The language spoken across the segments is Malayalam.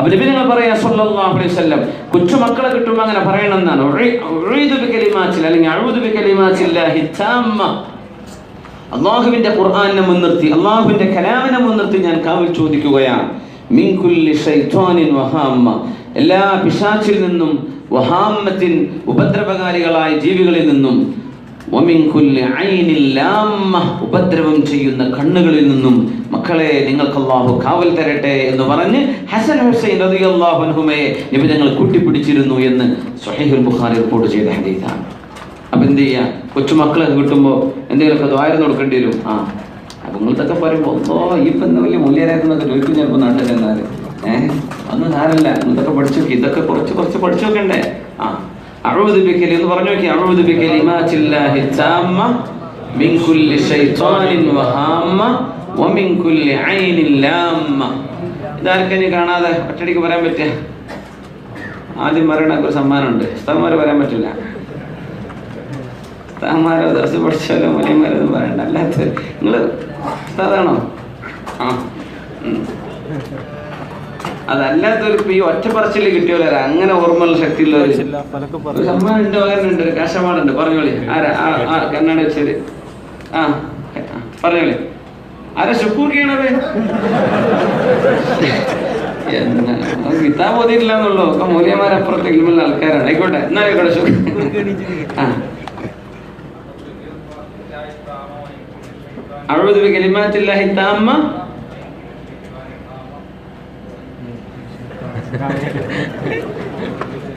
അപ്പൊ നബി നിങ്ങൾ പറയാ സല്ലല്ലാഹു അലൈഹി വസല്ലം കൊച്ചു മക്കളെ കിട്ടുമ്പോൾ അങ്ങനെ പറയണമെന്നാണ് അല്ലെങ്കിൽ അള്ളാഹുവിന്റെ ഖുർആാനിനെ മുൻനിർത്തി അള്ളാഹുവിന്റെ കലാമിനെ മുൻനിർത്തി ഞാൻ കാവിൽ ചോദിക്കുകയാണ്. മിൻ കുല്ലി ശൈത്വാനിൻ വഹാമ്മ. എല്ലാ പിശാച്ചിൽ നിന്നും വഹാമ്മത്തിൻ ഉപദ്രവകാരികളായ ജീവികളിൽ നിന്നും ഉപദ്രവം ചെയ്യുന്ന കണ്ണുകളിൽ നിന്നും മക്കളെ നിങ്ങൾക്ക് അള്ളാഹു കാവൽ തരട്ടെ എന്ന് പറഞ്ഞ് ഹസൻ ഹുസൈൻ അൻഹുമയെ നബി ഞങ്ങൾ കൂട്ടിപ്പിടിച്ചിരുന്നു എന്ന് സൊഹൈഹുൽ ബുഖാരി റിപ്പോർട്ട് ചെയ്ത ഹദീസാണ്. അപ്പൊ എന്ത് ചെയ്യാ? കൊച്ചുമക്കളെ കിട്ടുമ്പോ എന്തെങ്കിലുമൊക്കെ ദ്വാരം കൊടുക്കേണ്ടി വരും. ആ അപ്പൊ നിങ്ങൾക്കൊക്കെ പറയുമ്പോ ഓ ഇപ്പൊ എന്താ വലിയ മൂല്യരായെന്നൊക്കെ ചോദിക്കും ചിലപ്പോ നാട്ടിൽ ചെന്നാൽ ഏഹ് അന്ന് സാരല്ല ഇതൊക്കെ പഠിച്ചു ഇതൊക്കെ കുറച്ച് കുറച്ച് പഠിച്ചു നോക്കണ്ടേ ആ അഴുപത് ബിക്കലി എന്ന് പറഞ്ഞു നോക്കി അഴുപത് ബിക്കലി മാച്ചില്ലാഹി താമ്മ മിൻ കുല്ലി ശൈത്വാനിൻ വഹാമ്മ വമിൻ കുല്ലി ഐനിൻ ലാമ്മ. ഇതാർക്കും കാണാതെ ഒറ്റടിക്ക് പറയാൻ പറ്റിയ? ആദ്യം പറയണക്ക് ഒരു സമ്മാനമുണ്ട്. സ്ഥലമാര് പറയാൻ പറ്റില്ല താമാരോ ദിവസം പഠിച്ചാലോ മുനിയന്മാരോ ഒന്നും പറയണ്ട. അല്ലാത്ത നിങ്ങൾ ഉസ്താദാണോ? ആ. ഉം. അതല്ലാത്തൊരു ഇപ്പൊ ഈ ഒറ്റ പറച്ചിൽ കിട്ടിയവരാ അങ്ങനെ ഓർമ്മയുള്ള ശക്തിയുള്ളവര് ഒരു സമ്മാനം ഉണ്ട് പകരുന്നുണ്ട് ഒരു കാശമാടുണ്ട് പറഞ്ഞോളി ആരാ ആ ആ കണ്ണാട വെച്ചത് ആ ആ, പറഞ്ഞോളി ആരാ ഷുക്കൂർ ചെയ്യണത് എന്താ കിതാബ് ഓതിയിട്ടില്ല എന്നുള്ളൂ ഒക്കെ മൂല്യന്മാരപ്പുറത്ത് ഇൽമുള്ള ആൾക്കാരാണ് ആയിക്കോട്ടെ എന്നാ ആയിക്കോട്ടെ ഷുക്കൂർ ആ أعوذ بكلمات الله التامة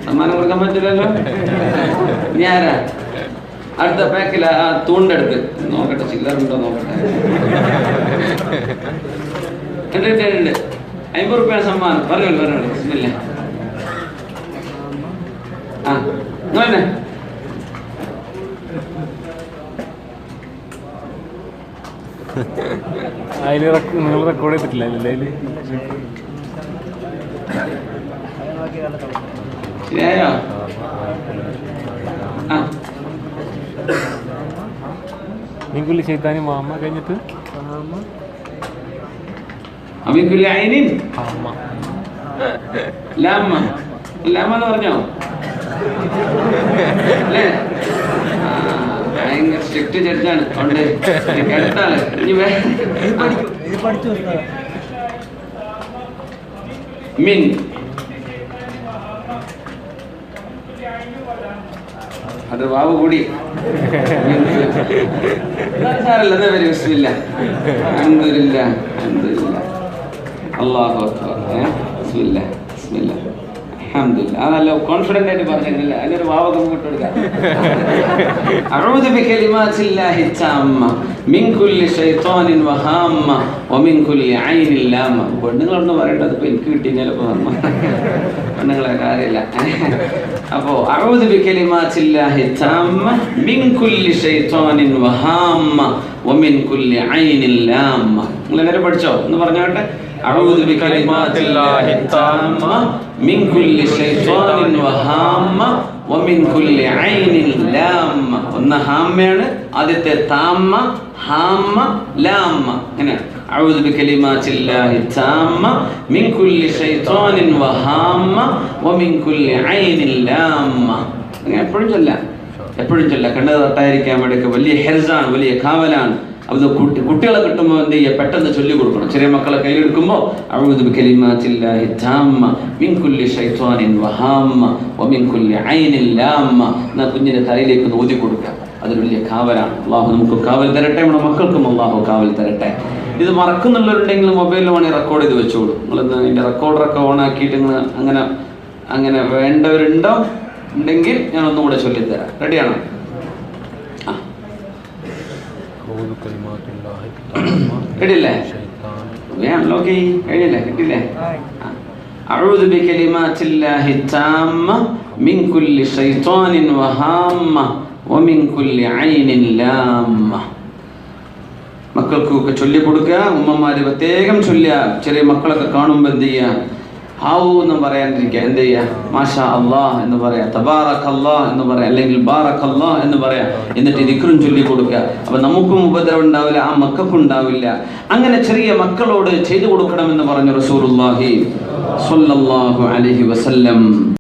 സമ്മാനം കൊടുക്കാൻ പറ്റില്ലല്ലോ? ഇനി ആരാ? അടുത്ത പാക്കിൽ ആ തൂണ്ടെടുത്ത് നോക്കട്ടെ ചില്ലറുണ്ടോ നോക്കട്ടെ. ഉണ്ട് ഉണ്ട് അമ്പത് റുപ്യ സമ്മാനം. പറഞ്ഞോളൂ ബിസ്മില്ലാ. ആ അതിൽ നിങ്ങൾ റെക്കോർഡ് ചെയ്തിട്ടില്ല അല്ലേ ശരിയായോ? ആ. നിങ്കുലി ചെയ്താനി മാമ കഴിഞ്ഞിട്ട്? അമിക്കുല്ലി ഐനിൻ അമ്മ. ലാമ്മ ലാമ്മ എന്ന് പറഞ്ഞോ? അല്ലേ? ഭയങ്കര സ്ട്രിക്റ്റ് ജഡ്ജാണ് അതുകൊണ്ട് കേട്ടാണ് ഇനി വേ- മിൻ അത് വാവ് കൂടി. സാറല്ല അതേ അൽഹംദുലില്ല അൽഹംദുലില്ല അല്ലാഹു അക്ബർ. ഏ? ബിസ്മില്ല ബിസ്മില്ല. അൽഹംദുലില്ല ആ നല്ല കോൺഫിഡന്റ് ആയിട്ട് പറഞ്ഞില്ല അതിനൊരു വാവകം ഇങ്ങോട്ട് കൊടുക്കാം أعوذ بكلمات الله التامة من كل شيطان وهامة ومن كل عين لامة പെണ്ണുങ്ങളൊന്നും പറയേണ്ടത് ഇപ്പൊ എനിക്ക് കിട്ടി ചിലപ്പോ പെണ്ണുങ്ങളെ കാര്യമില്ല അപ്പോ أعوذ بكلمات الله التامة من كل شيطان وهامة ومن كل عين لامة നിങ്ങൾ എല്ലാവരും പഠിച്ചോ എന്ന് പറഞ്ഞോട്ടെ أعوذ بكلمات الله التامة من كل شيطان وهامة ومن كل عين لامة ഒന്ന് ഹാമ്മയാണ് ആദ്യത്തെ താമ്മ ഹാമ്മ ലാമ്മ അങ്ങനെയാണ് أعوذ بكلمات الله التامة من كل شيطان وهامة ومن كل عين لامة അങ്ങനെ എപ്പോഴും ചൊല്ലാം എപ്പോഴും ചൊല്ലാം കണ്ടത് തട്ടായിരിക്കാൻ വേണ്ടിയൊക്കെ വലിയ ഹെർസാണ് വലിയ കാവലാണ് അത് കുട്ടി കുട്ടികളെ കിട്ടുമ്പോൾ എന്ത് ചെയ്യുക? പെട്ടെന്ന് ചൊല്ലി കൊടുക്കണം. ചെറിയ മക്കളെ കയ്യിലെടുക്കുമ്പോൾ അഴുതു ബിക്കലിമാത്തില്ലാഹി താമ്മ മിൻ കുല്ലി ശൈത്വാനിൻ വഹാമ്മ വമിൻ കുല്ലി ഐനിൻ ലാമ്മ. എന്നാ കുഞ്ഞിന്റെ തലയിലേക്ക് ഒന്ന് കൊടുക്കുക. അതൊരു വലിയ കാവലാണ്. അള്ളാഹു നമുക്ക് കാവൽ തരട്ടെ. നമ്മുടെ മക്കൾക്കും അള്ളാഹു കാവൽ തരട്ടെ. ഇത് മറക്കുന്നുള്ളവരുണ്ടെങ്കിൽ മൊബൈലിൽ വേണമെങ്കിൽ റെക്കോർഡ് ചെയ്ത് വെച്ചോളൂ. നിങ്ങൾ ഇതിന്റെ റെക്കോർഡറൊക്കെ ഓണാക്കിയിട്ട് നിങ്ങൾ അങ്ങനെ അങ്ങനെ വേണ്ടവരുണ്ടോ? ഉണ്ടെങ്കിൽ ഞാൻ ഒന്നുകൂടെ ചൊല്ലിത്തരാം. റെഡിയാണോ ആ أعوذ بكلمات الله التامة റെഡിയല്ലേ شيطان വേണം ലോക്കി കഴിഞ്ഞില്ലേ കിട്ടില്ലേ أعوذ بكلمات الله التامة من كل شيطان وهامة ومن كل عين لامة മക്കൾക്കൊക്കെ ചൊല്ലി കൊടുക്കുക ഉമ്മമാര് പ്രത്യേകം ചൊല്ലുക ചെറിയ മക്കളൊക്കെ കാണുമ്പോൾ എന്ത് ചെയ്യുക ഹാവൂ എന്ന് പറയാണ്ടിരിക്കുക എന്ത് ചെയ്യുക മാഷ അള്ളാഹ് എന്ന് പറയാം. തബാറക് അള്ളാഹ് എന്ന് പറയാം. അല്ലെങ്കിൽ ബാറക് അള്ളാഹ് എന്ന് പറയാം. എന്നിട്ട് ദിക്റും ചൊല്ലി കൊടുക്കുക. അപ്പം നമുക്കും ഉപദ്രവം ഉണ്ടാവില്ല ആ മക്കൾക്കും ഉണ്ടാവില്ല. അങ്ങനെ ചെറിയ മക്കളോട് ചെയ്തു കൊടുക്കണമെന്ന് പറഞ്ഞു റസൂറുല്ലാഹി സല്ലല്ലാഹു അലൈഹി വസല്ലം.